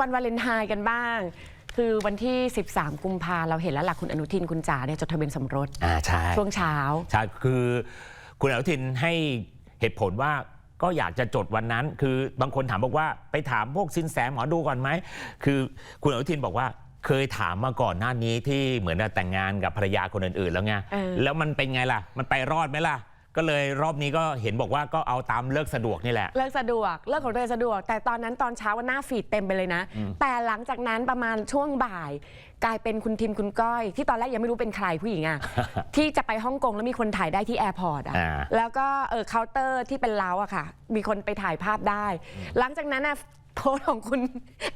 วันวาเลนไทน์กันบ้าง คือวันที่ 13 กุมภาเราเห็นแล้วล่ะคุณอนุทินคุณจ๋าเนี่ยจดทะเบียนสมรสอ่าใช่ช่วงเช้า ใช่คือคุณอนุทินให้เหตุผลว่าก็อยากจะจดวันนั้น คือบางคนถามบอกว่าไปถามพวกสินแสหมอดูก่อนไหมคือคุณอนุทินบอกว่าเคยถามมาก่อนหน้านี้ที่เหมือนจะแต่งงานกับภรรยาคนอื่นๆแล้วไงเออ แล้วมันเป็นไงล่ะ มันไปรอดไหมล่ะ ก็เลยรอบนี้ก็เห็นบอกว่าก็เอาตามเลิกสะดวกนี่แหละ เลิกสะดวกเลิกของเธอสะดวก แต่ตอนนั้นตอนเช้าว่าหน้าฟีดเต็มไปเลยนะแต่หลังจากนั้นประมาณช่วงบ่าย กลายเป็นคุณทิมคุณก้อย ที่ตอนแรกยังไม่รู้เป็นใครผู้หญิงอะ ที่จะไปฮ่องกงแล้วมีคนถ่ายได้ที่แอร์พอร์ตอะอ่า แล้วก็เออเคาน์เตอร์ที่เป็นเล้าอะค่ะ มีคนไปถ่ายภาพได้ หลังจากนั้นนะโพสต์ของคุณ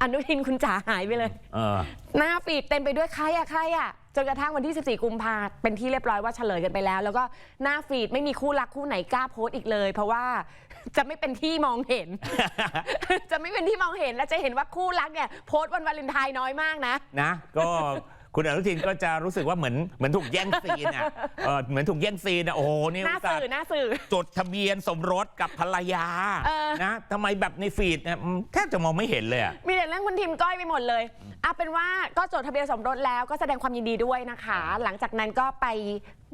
อนุทินคุณจ๋าหายไปเลย เออ หน้าฟีดเต็มไปด้วยใครอะใครอะ จนกระทั่งวันที่ 14 กุมภาเป็นที่เรียบร้อยว่าเฉลยกันไปแล้ว แล้วก็หน้าฟีดไม่มีคู่รักคู่ไหนกล้าโพสต์อีกเลย เพราะว่าจะไม่เป็นที่มองเห็น จะไม่เป็นที่มองเห็นและจะเห็นว่าคู่รักเนี่ยโพสต์วันวาเลนไทน์น้อยมากนะ นะ ก็คุณอนุทินก็จะรู้สึกว่าเหมือนเหมือนถูกแย่งซีนอะเออเหมือนถูกแย่งซีนอะโอ้โหนี่หน้าอุตส่าสื่อห์หน้าสื่อ จดทะเบียนสมรสกับภรรยาเออ นะทำไมแบบในฟีดเนี่ยอืมแทบจะมองไม่เห็นเลยอะมีแต่เรื่องคุณทิมก้อยไปหมดเลยเอาเป็นว่าก็จดทะเบียนสมรสแล้วก็แสดงความยินดีด้วยนะคะ หลังจากนั้นก็ไป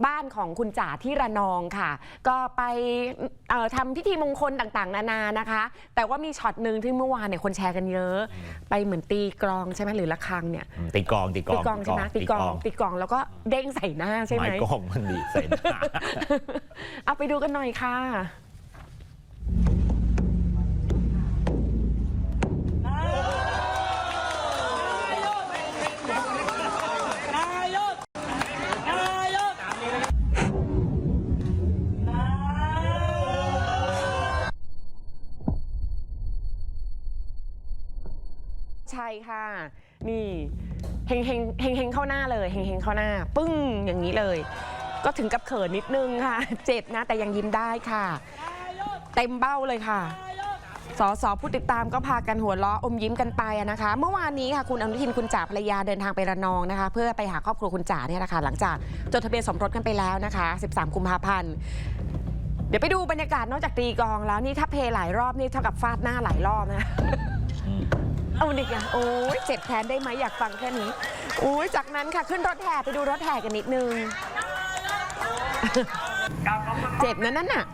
บ้านของคุณจ๋าที่ระนองค่ะ ก็ไปเอ่อทำพิธีมงคลต่างๆ นานานะคะ แต่ว่ามีช็อตหนึ่งที่เมื่อวานเนี่ยคนแชร์กันเยอะ ไปเหมือนตีกลองใช่ไหมหรือระฆังเนี่ยอืมตีกลองตีกลตีองกลองใช่ไหมตีกลองตีกลองแล้วก็เด้งใส่หน้าใช่ไหมไม้กลองมันดีใส่หน้าเอาไปดูกันหน่อยค่ะ ใช่ค่ะ นี่เฮงเฮงเฮงเฮงเข้าหน้าเลยเฮงเฮงเข้าหน้า ปึ้งอย่างนี้เลย ก็ถึงกับเขินนิดนึงค่ะ เจ็บนะแต่ยังยิ้มได้ค่ะ เต็มเบ้าเลยค่ะสสผู้ติดตามก็พากันหัวเราะอมยิ้มกันไปนะคะ เมื่อวานนี้ค่ะคุณอนุทินคุณจ๋าภรรยาเดินทางไประนองนะคะ เพื่อไปหาครอบครัวคุณจ๋าเนี่ยนะคะ หลังจากจดทะเบียนสมรสกันไปแล้วนะคะ 13 กุมภาพันธ์เดี๋ยวไปดูบรรยากาศนอกจากตีกองแล้วนี่ถ้าเพลหลายรอบนี่เท่ากับฟาดหน้าหลายรอบนะ เอาดิอะโอ้ยเจ็บแทนได้ไหมอยากฟังแค่นี้โอ้ยจากนั้นค่ะขึ้นรถแห่ไปดูรถแห่กันนิดนึง เจ็บนะนั่นน่ะ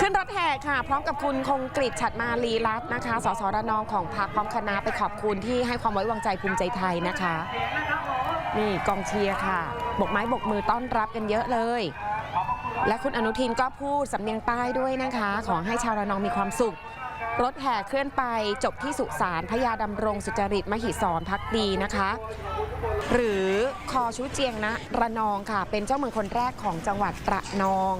ขึ้นรถแห่ค่ะ พร้อมกับคุณคงกริชฉัดมาลีรัตน์นะคะ สสระนองของพรรคพร้อมคณะไปขอบคุณที่ให้ความไว้วางใจภูมิใจไทยนะคะ นี่กองเชียร์ค่ะ บกไม้บกมือต้อนรับกันเยอะเลย และคุณอนุทินก็พูดสำเนียงใต้ด้วยนะคะ ขอให้ชาวระนองมีความสุข รถแห่เคลื่อนไปจบที่สุสานพญาดำรงสุจริตมหิศรพักดีนะคะ หรือคอชูเจียงนะระนองค่ะ เป็นเจ้าเมืองคนแรกของจังหวัดระนอง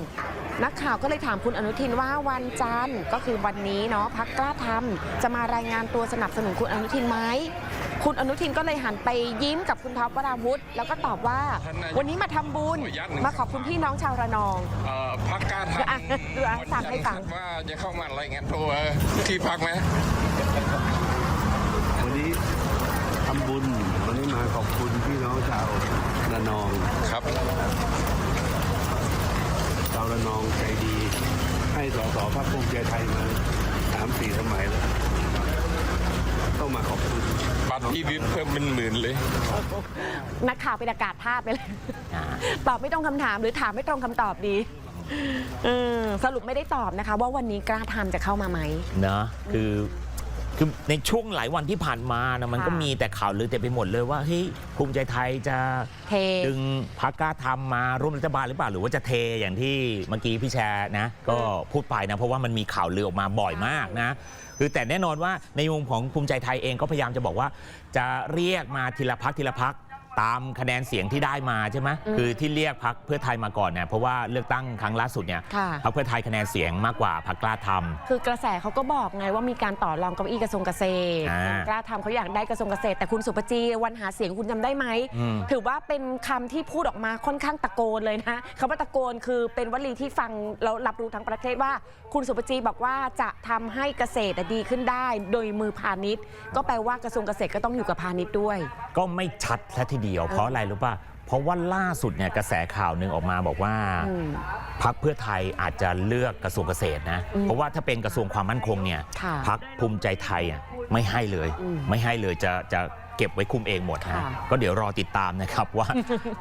นักข่าวก็เลยถามคุณอนุทินว่าวันจันทร์ก็คือวันนี้เนาะพักกล้าทำจะมารายงานตัวสนับสนุนคุณอนุทินไหม คุณอนุทินก็เลยหันไปยิ้มกับคุณท็อปวราวุธ แล้วก็ตอบว่า วันนี้มาทำบุญมาขอบคุณพี่น้องชาวระนองเอ่อพักกล้าทอะดูอะำสั่งให้ฟังว่าจะเข้ามารายงานตัวที่พักไหมวันนี้ทำบุญวันนี้มาขอบคุณพี่น้องชาวระนองครับชาวระนองใจดี ให้สสพรรคภูมิใจไทยมาสามสี่สมัยแล้ว ต้องมาขอบคุณบัตรอีวิทเพิ่มเป็นหมื่นเลย นักข่าวเป็นอากาศธาตุไปเลย ตอบไม่ตรงคำถามหรือถามไม่ตรงคำตอบดีเออสรุปไม่ได้ตอบนะคะ ว่าวันนี้กล้าทำจะเข้ามาไหมเนอะคือคือในช่วงหลายวันที่ผ่านมานะมันก็ค่ะ มีแต่ข่าวลือเต็มไปหมดเลยว่าเฮ้ยภูมิใจไทยจะเท ดึงพักกล้าทำมาร่วมรัฐบาลหรือเปล่า หรือว่าจะเทอย่างที่เมื่อกี้พี่แชร์นะ ก็พูดไปนะ เพราะว่ามันมีข่าวลือออกมาบ่อยมากนะ คือแต่แน่นอนว่าในมุมของภูมิใจไทยเองก็พยายามจะบอกว่าจะเรียกมาทีละพักทีละพัก ตามคะแนนเสียงที่ได้มาใช่ไหมอืมคือที่เรียกพักเพื่อไทยมาก่อนเนี่ยเพราะว่าเลือกตั้งครั้งล่าสุดเนี่ยค่ะ พักเพื่อไทยคะแนนเสียงมากกว่าพักกล้าทำคือกระแสเขาก็บอกไงว่ามีการต่อรองเก้าอี้กระทรวงเกษตรอ่ากล้าทำเขาอยากได้กระทรวงเกษตร แต่คุณสุปจีวันหาเสียงคุณจำได้ไหม อืมถือว่าเป็นคำที่พูดออกมาค่อนข้างตะโกนเลยนะคำว่าตะโกนคือเป็นวลีที่ฟังแล้วรับรู้ทั้งประเทศว่า คุณสุปจีบอกว่าจะทำให้เกษตรดีขึ้นได้ โดยมือพาณิชย์ ก็แปลว่ากระทรวงเกษตรก็ต้องอยู่กับพาณิชย์ด้วยก็ไม่ชัดซะทีเดียว เพราะอะไรรู้ป่ะเพราะว่าล่าสุดเนี่ยกระแสข่าวหนึ่งออกมาบอกว่าอืมพักเพื่อไทยอาจจะเลือกกระทรวงเกษตรนะเพราะว่าถ้าเป็นกระทรวงความมั่นคงเนี่ยค่ะพักภูมิใจไทยอะไม่ให้เลยอืมไม่ให้เลยจะจะ เก็บไว้คุมเองหมดนะค่ะก็เดี๋ยวรอติดตามนะครับว่า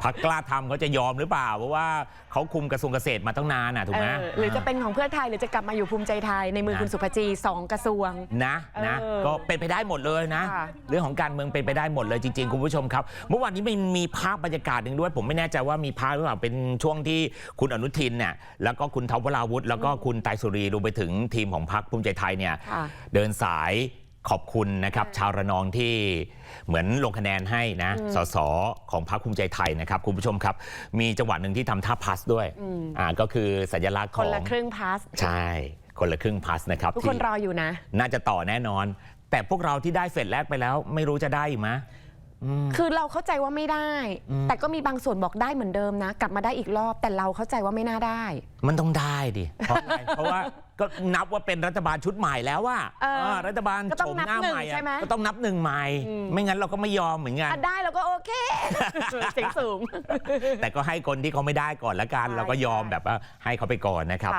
พักกล้าทำเขาจะยอมหรือเปล่า เพราะว่าเขาคุมกระทรวงเกษตรมาตั้งนานอะถูกไหมเออหรือจะเป็นของเพื่อไทยหรือจะกลับมาอยู่ภูมิใจไทยในมือนะคุณสุภจีสองกระทรวง นะนะเออก็เป็นไปได้หมดเลยนะ ค่ะ เรื่องของการเมืองเป็นไปได้หมดเลยจริงๆ คุณผู้ชมครับ เมื่อวานนี้มันมีภาพบรรยากาศหนึ่งด้วย ผมไม่แน่ใจว่ามีภาพหรือเปล่าเป็นช่วงที่คุณอนุทินเนี่ยแล้วก็คุณทวราวุธแล้วก็คุณไตรสุรีรวมไปถึงทีมของพรรคภูมิใจไทยเนี่ย ค่ะ เดินสาย ขอบคุณนะครับชาวระนองที่เหมือนลงคะแนนให้นะสสของพรรคภูมิใจไทยนะครับคุณผู้ชมครับ มีจังหวะหนึ่งที่ทำท่าพลัสด้วยอืมอ่าก็คือสัญลักษณ์ขคอนงละครึ่งพาสใช่ คนละครึ่งพลัสนะครับทุกคนที่รออยู่นะ น่าจะต่อแน่นอน แต่พวกเราที่ได้เฟสแรกไปแล้ว ไม่รู้จะได้อีกไหมอืม คือเราเข้าใจว่าไม่ได้อืมแต่ก็มีบางส่วนบอกได้เหมือนเดิมนะ กลับมาได้อีกรอบ แต่เราเข้าใจว่าไม่น่าได้ มันต้องได้ดิ เพราะอะไรเพราะว่าก็นับว่าเป็นรัฐบาลชุดใหม่แล้วว่าเออรัฐบาลก็ต้องโฉมหน้านับหนึ่งใหม่อะใช่ไหม ก็ต้องนับหนึ่งใหม่อืมไม่งั้นเราก็ไม่ยอมเหมือนกัน อะได้เราก็โอเค เสียงสูง แต่ก็ให้คนที่เขาไม่ได้ก่อนละกัน ใช่เราก็ยอมแบบว่าให้เขาไปก่อนนะครับ ค่ะ